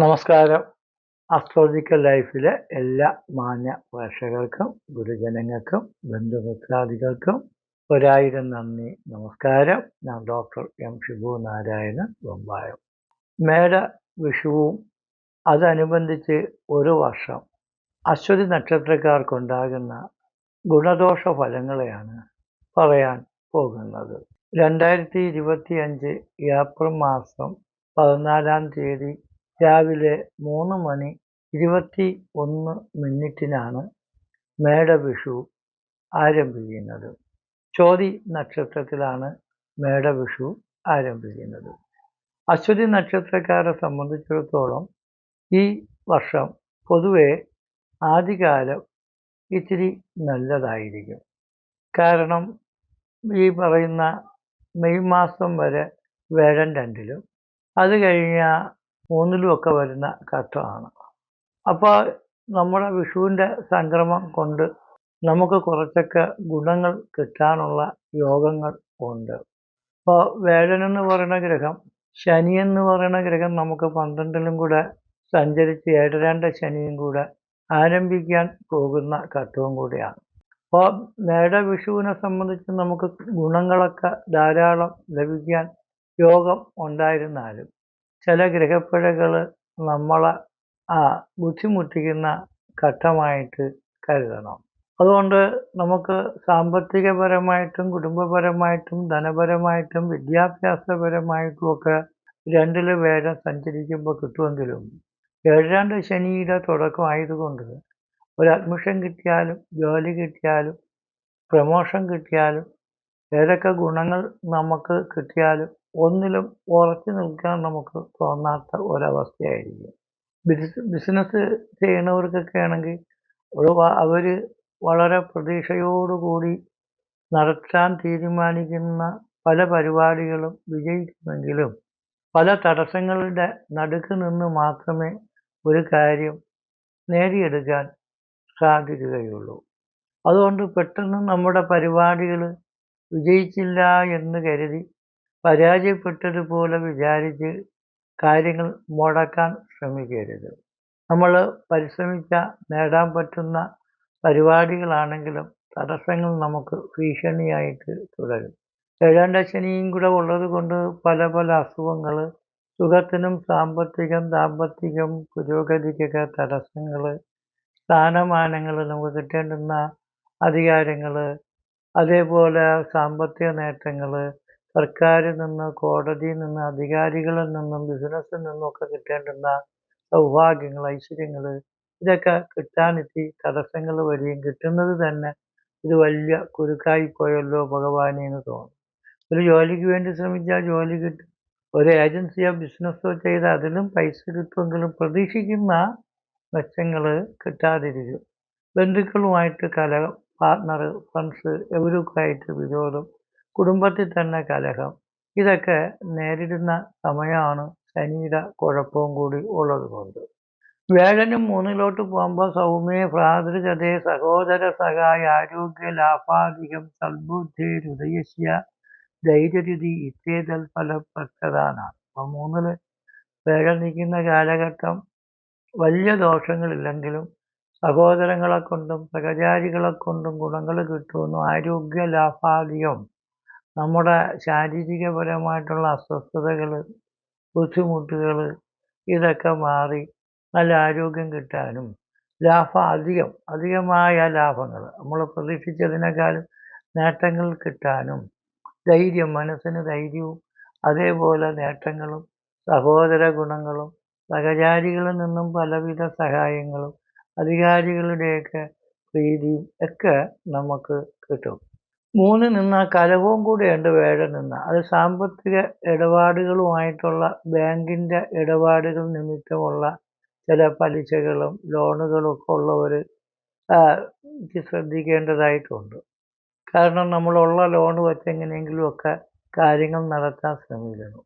നമസ്കാരം. അസ്ട്രോളജിക്കൽ ലൈഫിലെ എല്ലാ മാന്യ പ്രേക്ഷകർക്കും ഗുരുജനങ്ങൾക്കും ബന്ധുമിത്രാദികൾക്കും ഒരായിരം നന്ദി നമസ്കാരം. ഞാൻ ഡോക്ടർ എം ഷിബു നാരായണൻ ബൊമ്പായം. മേട വിഷുവും അതനുബന്ധിച്ച് ഒരു വർഷം അശ്വതി നക്ഷത്രക്കാർക്കുണ്ടാകുന്ന ഗുണദോഷ ഫലങ്ങളെയാണ് പറയാൻ പോകുന്നത്. രണ്ടായിരത്തി ഇരുപത്തി അഞ്ച് ഏപ്രിൽ മാസം പതിനാലാം തീയതി രാവിലെ മൂന്ന് മണി ഇരുപത്തി ഒന്ന് മിനിറ്റിനാണ് മേടവിഷു ആരംഭിക്കുന്നത്. ചോതി നക്ഷത്രത്തിലാണ് മേടവിഷു ആരംഭിക്കുന്നത്. അശ്വതി നക്ഷത്രക്കാരെ സംബന്ധിച്ചിടത്തോളം ഈ വർഷം പൊതുവെ ആദ്യകാലം ഇത്തിരി നല്ലതായിരിക്കും. കാരണം ഈ പറയുന്ന മെയ് മാസം വരെ വേഴൻ രണ്ടിലും അത് കഴിഞ്ഞാൽ മൂന്നിലും ഒക്കെ വരുന്ന ഘട്ടമാണ് അപ്പോൾ നമ്മുടെ വിഷുവിന്റെ സംക്രമം കൊണ്ട് നമുക്ക് കുറച്ചൊക്കെ ഗുണങ്ങൾ കിട്ടാനുള്ള യോഗങ്ങൾ ഉണ്ട്. ഇപ്പോൾ വേഴനെന്ന് പറയുന്ന ഗ്രഹം ശനി എന്ന് പറയുന്ന ഗ്രഹം നമുക്ക് പന്ത്രണ്ടിലും കൂടെ സഞ്ചരിച്ച് ഏഴരാണ്ട ശനിയും കൂടെ ആരംഭിക്കാൻ പോകുന്ന ഘട്ടവും കൂടിയാണ്. അപ്പോൾ മേട വിഷുവിനെ സംബന്ധിച്ച് നമുക്ക് ഗുണങ്ങളൊക്കെ ധാരാളം ലഭിക്കാൻ യോഗം ഉണ്ടായിരുന്നാലും ചില ഗ്രഹപ്പിഴകൾ നമ്മളെ ആ ബുദ്ധിമുട്ടിക്കുന്ന ഘട്ടമായിട്ട് കരുതണം. അതുകൊണ്ട് നമുക്ക് സാമ്പത്തികപരമായിട്ടും കുടുംബപരമായിട്ടും ധനപരമായിട്ടും വിദ്യാഭ്യാസപരമായിട്ടും ഒക്കെ രണ്ടിൽ വേഗം സഞ്ചരിക്കുമ്പോൾ കിട്ടുമെങ്കിലും ഏഴാണ്ട് ശനിയുടെ തുടക്കം ആയതുകൊണ്ട് ഒരു അഡ്മിഷൻ കിട്ടിയാലും ജോലി കിട്ടിയാലും പ്രമോഷൻ കിട്ടിയാലും ഏതൊക്കെ ഗുണങ്ങൾ നമുക്ക് കിട്ടിയാലും ഒന്നിലും ഉറച്ചു നിൽക്കാൻ നമുക്ക് തോന്നാത്ത ഒരവസ്ഥയായിരിക്കും. ബിസിനസ് ബിസിനസ് ചെയ്യണവർക്കൊക്കെ ആണെങ്കിൽ ഒരു അവർ വളരെ പ്രതീക്ഷയോടുകൂടി നടത്താൻ തീരുമാനിക്കുന്ന പല പരിപാടികളും വിജയിക്കുമെങ്കിലും പല തടസ്സങ്ങളുടെ നടുക്ക് നിന്ന് മാത്രമേ ഒരു കാര്യം നേടിയെടുക്കാൻ സാധിക്കുകയുള്ളൂ. അതുകൊണ്ട് പെട്ടെന്ന് നമ്മുടെ പരിപാടികൾ വിജയിച്ചില്ല എന്ന് കരുതി പരാജയപ്പെട്ടതുപോലെ വിചാരിച്ച് കാര്യങ്ങൾ മുടക്കാൻ ശ്രമിക്കരുത്. നമ്മൾ പരിശ്രമിച്ച നേടാൻ പറ്റുന്ന പരിപാടികളാണെങ്കിലും തടസ്സങ്ങൾ നമുക്ക് ഭീഷണിയായിട്ട് തുടരും. ഏഴാണ്ട ശനിയും കൂടെ ഉള്ളത് കൊണ്ട് പല പല അസുഖങ്ങൾ സുഖത്തിനും സാമ്പത്തികം ദാമ്പത്തികം പുരോഗതിക്കൊക്കെ തടസ്സങ്ങൾ സ്ഥാനമാനങ്ങൾ നമുക്ക് കിട്ടേണ്ടുന്ന അധികാരങ്ങൾ അതേപോലെ സാമ്പത്തിക നേട്ടങ്ങൾ സർക്കാരിൽ നിന്ന് കോടതിയിൽ നിന്ന് അധികാരികളിൽ നിന്നും ബിസിനസ്സിൽ നിന്നും ഒക്കെ കിട്ടേണ്ടുന്ന സൗഭാഗ്യങ്ങൾ ഐശ്വര്യങ്ങൾ ഇതൊക്കെ കിട്ടാനെത്തി തടസ്സങ്ങൾ വരികയും കിട്ടുന്നത് തന്നെ ഇത് വലിയ കുരുക്കായി പോയല്ലോ ഭഗവാനെ എന്ന് തോന്നും. ഒരു ജോലിക്ക് വേണ്ടി ശ്രമിച്ചാൽ ജോലി കിട്ടും. ഒരു ഏജൻസിയോ ബിസിനസ്സോ ചെയ്ത് അതിലും പൈസ കിട്ടുമെങ്കിലും പ്രതീക്ഷിക്കുന്ന മെച്ചങ്ങൾ കിട്ടാതിരിക്കും. ബന്ധുക്കളുമായിട്ട് കലഹം പാർട്ട്ണർ ഫ്രണ്ട്സ് ഇവരൊക്കെയായിട്ട് വിരോധം കുടുംബത്തിൽ തന്നെ കലഹം. ഇതൊക്കെ നേരിടുന്ന സമയമാണ് ശനിയുടെ കുഴപ്പവും കൂടി ഉള്ളത് കൊണ്ട് വേഴനും മൂന്നിലോട്ട് പോകുമ്പോൾ സൗമ്യ ഭ്രാതൃഗതേ സഹോദര സഹായ ആരോഗ്യ ലാഭാധികം സൽബുദ്ധി ഹൃദയസ്യ ധൈര്യരുതി ഇത്തേതൽ ഫലപ്രദാനാണ് അപ്പം മൂന്നിൽ വേഴ നിൽക്കുന്ന കാലഘട്ടം വലിയ ദോഷങ്ങളില്ലെങ്കിലും സഹോദരങ്ങളെ കൊണ്ടും സഹചാരികളെ കൊണ്ടും ഗുണങ്ങൾ കിട്ടുമെന്നും ആരോഗ്യ ലാഭാധികം നമ്മുടെ ശാരീരികപരമായിട്ടുള്ള അസ്വസ്ഥതകൾ ബുദ്ധിമുട്ടുകൾ ഇതൊക്കെ മാറി നല്ല ആരോഗ്യം കിട്ടാനും ലാഭം അധികം അധികമായ ലാഭങ്ങൾ നമ്മൾ പ്രതീക്ഷിച്ചതിനേക്കാളും നേട്ടങ്ങൾ കിട്ടാനും ധൈര്യം മനസ്സിന് ധൈര്യവും അതേപോലെ നേട്ടങ്ങളും സഹോദര ഗുണങ്ങളും സഹചാരികളിൽ നിന്നും പലവിധ സഹായങ്ങളും അധികാരികളുടെയൊക്കെ പ്രീതിയും ഒക്കെ നമുക്ക് കിട്ടും. മൂന്ന് നിന്ന കലവും കൂടെയുണ്ട് വേഴ നിന്ന. അത് സാമ്പത്തിക ഇടപാടുകളുമായിട്ടുള്ള ബാങ്കിന്റെ ഇടപാടുകൾ നിമിത്തമുള്ള ചില പലിശകളും ലോണുകളും ഒക്കെ ഉള്ളവർ ശ്രദ്ധിക്കേണ്ടതായിട്ടുണ്ട്. കാരണം നമ്മളുള്ള ലോൺ വെച്ച് എങ്ങനെയെങ്കിലുമൊക്കെ കാര്യങ്ങൾ നടത്താൻ ശ്രമിക്കണം.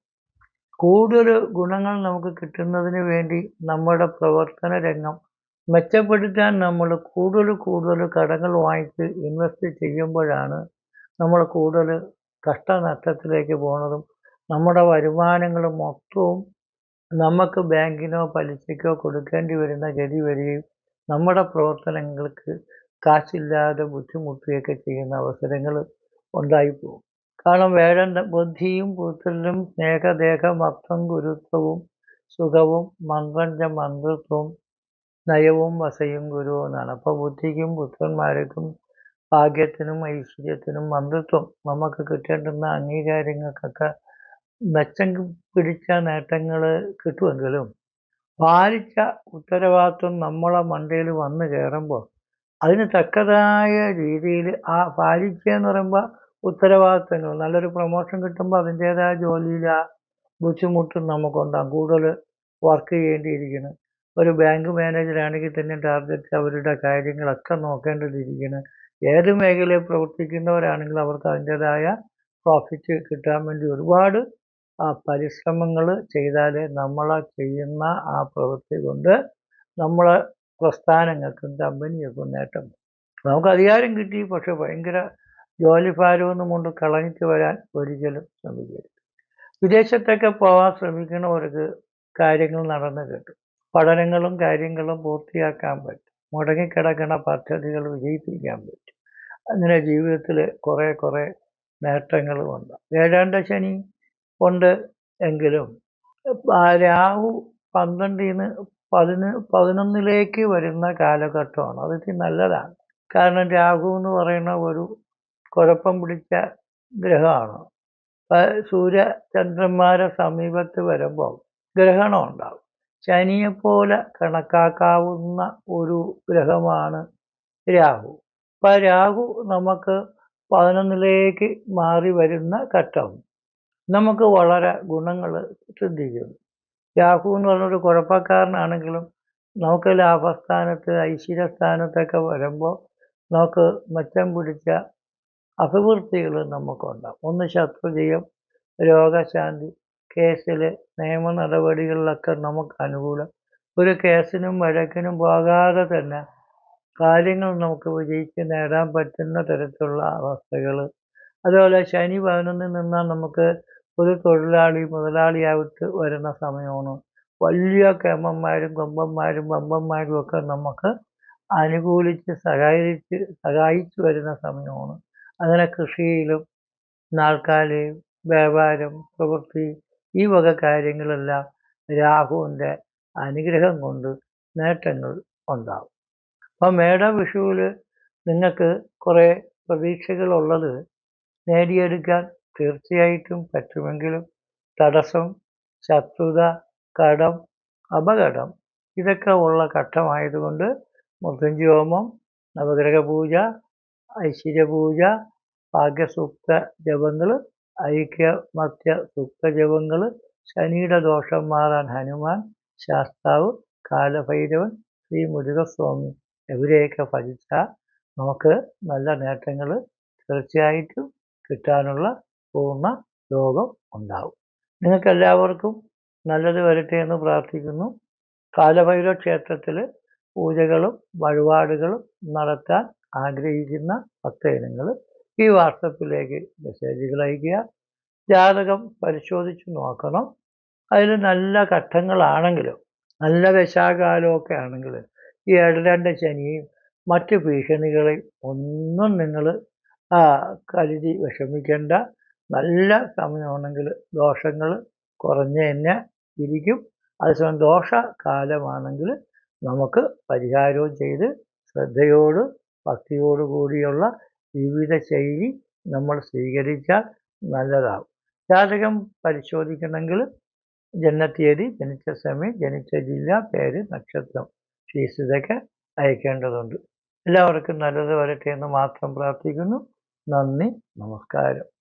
കൂടുതൽ ഗുണങ്ങൾ നമുക്ക് കിട്ടുന്നതിന് വേണ്ടി നമ്മുടെ പ്രവർത്തന രംഗം മെച്ചപ്പെടുത്താൻ നമ്മൾ കൂടുതൽ കൂടുതൽ കടങ്ങൾ വാങ്ങിച്ച് ഇൻവെസ്റ്റ് ചെയ്യുമ്പോഴാണ് നമ്മൾ കൂടുതൽ കഷ്ടനഷ്ടത്തിലേക്ക് പോകുന്നതും നമ്മുടെ വരുമാനങ്ങൾ മൊത്തവും നമുക്ക് ബാങ്കിനോ പലിശയ്ക്കോ കൊടുക്കേണ്ടി വരുന്ന ഗതി വരികയും നമ്മുടെ പ്രവർത്തനങ്ങൾക്ക് കാശില്ലാതെ ബുദ്ധിമുട്ടുകയൊക്കെ ചെയ്യുന്ന അവസരങ്ങൾ ഉണ്ടായിപ്പോകും. കാരണം വേഴന്റെ ബുദ്ധിയും പുത്രനും സ്നേഹദേഹം അർത്ഥം ഗുരുത്വവും സുഖവും മന്ത്രഞ്ച മന്ത്രത്വവും നയവും വസയും ഗുരു എന്നാണ് അപ്പോൾ ബുദ്ധിക്കും പുത്രന്മാർക്കും ഭാഗ്യത്തിനും ഐശ്വര്യത്തിനും മന്ത്രിത്വം. നമുക്ക് കിട്ടേണ്ടുന്ന അംഗീകാരങ്ങൾക്കൊക്കെ മെച്ചം പിടിച്ച നേട്ടങ്ങൾ കിട്ടുമെങ്കിലും പാലിച്ച ഉത്തരവാദിത്വം നമ്മളെ മണ്ടയിൽ വന്നു കയറുമ്പോൾ അതിന് തക്കതായ രീതിയിൽ ആ പാലിക്കുക എന്ന് പറയുമ്പോൾ ഉത്തരവാദിത്തങ്ങൾ നല്ലൊരു പ്രൊമോഷൻ കിട്ടുമ്പോൾ അതിന്റേതായ ജോലിയിൽ ആ ബുദ്ധിമുട്ടും നമുക്കുണ്ടാകും. കൂടുതൽ വർക്ക് ചെയ്യേണ്ടിയിരിക്കുന്നു. ഒരു ബാങ്ക് മാനേജരാണെങ്കിൽ തന്നെ ടാർഗറ്റ് അവരുടെ കാര്യങ്ങളൊക്കെ നോക്കേണ്ടതിരിക്കുന്നു. ഏത് മേഖലയിൽ പ്രവർത്തിക്കുന്നവരാണെങ്കിൽ അവർക്ക് അതിന്റേതായ പ്രോഫിറ്റ് കിട്ടാൻ വേണ്ടി ഒരുപാട് പരിശ്രമങ്ങൾ ചെയ്താലേ നമ്മൾ ചെയ്യുന്ന ആ പ്രവൃത്തി കൊണ്ട് നമ്മൾ പ്രസ്ഥാനങ്ങൾക്കും കമ്പനികൾക്കും നേട്ടം നമുക്ക് അധികാരം കിട്ടി പക്ഷെ ഭയങ്കര ജോലിഭാരമൊന്നും കൊണ്ട് കളഞ്ഞിട്ട് വരാൻ ഒരിക്കലും ശ്രമിക്കരുത്. വിദേശത്തൊക്കെ പോകാൻ ശ്രമിക്കുന്നവർക്ക് കാര്യങ്ങൾ നടന്നു കിട്ടും. പഠനങ്ങളും കാര്യങ്ങളും പൂർത്തിയാക്കാൻ പറ്റും. മുടങ്ങിക്കിടക്കുന്ന പദ്ധതികൾ വിജയിപ്പിക്കാൻ പറ്റും. അങ്ങനെ ജീവിതത്തിൽ കുറേ കുറേ നേട്ടങ്ങളുമുണ്ട് ഏഴാണ്ട ശനി ഉണ്ട് എങ്കിലും രാഹു പന്ത്രണ്ടിൽ നിന്ന് പതിന് പതിനൊന്നിലേക്ക് വരുന്ന കാലഘട്ടമാണ്. അത് ഇത്തിരി നല്ലതാണ്. കാരണം രാഹു എന്ന് പറയുന്ന ഒരു കുഴപ്പം പിടിച്ച ഗ്രഹമാണ്. സൂര്യ ചന്ദ്രന്മാരെ സമീപത്ത് വരുമ്പോൾ ഗ്രഹണം ഉണ്ടാവും. ശനിയെപ്പോലെ കണക്കാക്കാവുന്ന ഒരു ഗ്രഹമാണ് രാഹു. അപ്പം രാഹു നമുക്ക് പതിനൊന്നിലേക്ക് മാറി വരുന്ന ഘട്ടം. നമുക്ക് വളരെ ഗുണങ്ങൾ ശ്രദ്ധിക്കുന്നു. രാഹു എന്ന് പറഞ്ഞൊരു കുഴപ്പക്കാരനാണെങ്കിലും നമുക്ക് ലാഭസ്ഥാനത്ത് ഐശ്വര്യസ്ഥാനത്തൊക്കെ വരുമ്പോൾ നമുക്ക് മെച്ചം പിടിച്ച അഭിവൃദ്ധികൾ നമുക്കുണ്ടാകും ഒന്ന് ശത്രുജയം രോഗശാന്തി കേസിൽ നിയമ നടപടികളിലൊക്കെ നമുക്ക് അനുകൂലം. ഒരു കേസിനും വഴക്കിനും പോകാതെ തന്നെ കാര്യങ്ങൾ നമുക്ക് വിജയിച്ച് നേടാൻ പറ്റുന്ന തരത്തിലുള്ള അവസ്ഥകൾ. അതുപോലെ ശനി പതിനൊന്നിൽ നിന്നാൽ നമുക്ക് ഒരു തൊഴിലാളി മുതലാളിയായിട്ട് വരുന്ന സമയമാണ്. വലിയ കേമന്മാരും കൊമ്പന്മാരും വമ്പന്മാരും ഒക്കെ നമുക്ക് അനുകൂലിച്ച് സഹായിച്ച് സഹായിച്ചു വരുന്ന സമയമാണ്. അങ്ങനെ കൃഷിയിലും നാൽക്കാലിയും വ്യാപാരം പ്രവൃത്തി ഈ വക കാര്യങ്ങളെല്ലാം രാഹുവിന്റെ അനുഗ്രഹം കൊണ്ട് നേട്ടങ്ങൾ ഉണ്ടാവും. അപ്പം മേട വിഷുവിൽ നിങ്ങൾക്ക് കുറേ പ്രതീക്ഷകളുള്ളത് നേടിയെടുക്കാൻ തീർച്ചയായിട്ടും പറ്റുമെങ്കിലും തടസ്സം ശത്രുത കടം അപകടം ഇതൊക്കെ ഉള്ള ഘട്ടമായതുകൊണ്ട് മൃത്യുഞ്ചോമം നവഗ്രഹ പൂജ ഐശ്വര്യ പൂജ ഭാഗ്യസൂക്ത ജപങ്ങൾ ഐക്യ മത്യ സൂക്ത ജപങ്ങൾ ശനിയുടെ ദോഷം മാറാൻ ഹനുമാൻ ശാസ്താവ് കാലഭൈരവൻ ശ്രീ മുരുകസ്വാമി. ഇവരെയൊക്കെ ഭജിച്ചാൽ നമുക്ക് നല്ല നേട്ടങ്ങൾ തീർച്ചയായിട്ടും കിട്ടാനുള്ള പൂർണ യോഗം ഉണ്ടാവും. നിങ്ങൾക്ക് എല്ലാവർക്കും നല്ലത് വരട്ടെ എന്ന് പ്രാർത്ഥിക്കുന്നു. കാലഭൈരവ ക്ഷേത്രത്തിൽ പൂജകളും വഴിപാടുകളും നടത്താൻ ആഗ്രഹിക്കുന്ന ഭക്തജനങ്ങൾ ഈ വാട്സപ്പിലേക്ക് മെസ്സേജുകൾ അയയ്ക്കുക. ജാതകം പരിശോധിച്ച് നോക്കണം. അതിൽ നല്ല ഘട്ടങ്ങളാണെങ്കിലും നല്ല ദശാകാലമൊക്കെ ആണെങ്കിൽ ഈ ഏഴരണ്ട ശനിയും മറ്റ് ഭീഷണികളെയും ഒന്നും നിങ്ങൾ കരുതി വിഷമിക്കേണ്ട. നല്ല സമയമാണെങ്കിൽ ദോഷങ്ങൾ കുറഞ്ഞ് തന്നെ ഇരിക്കും. അതേസമയം ദോഷകാലമാണെങ്കിൽ നമുക്ക് പരിഹാരവും ചെയ്ത് ശ്രദ്ധയോട് ഭക്തിയോട് കൂടിയുള്ള ജീവിതശൈലി നമ്മൾ സ്വീകരിച്ചാൽ നല്ലതാവും. ജാതകം പരിശോധിക്കണമെങ്കിൽ ജനനത്തീയതി ജനിച്ച സമയം ജനിച്ച ജില്ല പേര് നക്ഷത്രം ഫീസ് ഇതൊക്കെ അയക്കേണ്ടതുണ്ട്. എല്ലാവർക്കും നല്ലത് വരട്ടെ എന്ന് മാത്രം പ്രാർത്ഥിക്കുന്നു. നന്ദി നമസ്കാരം.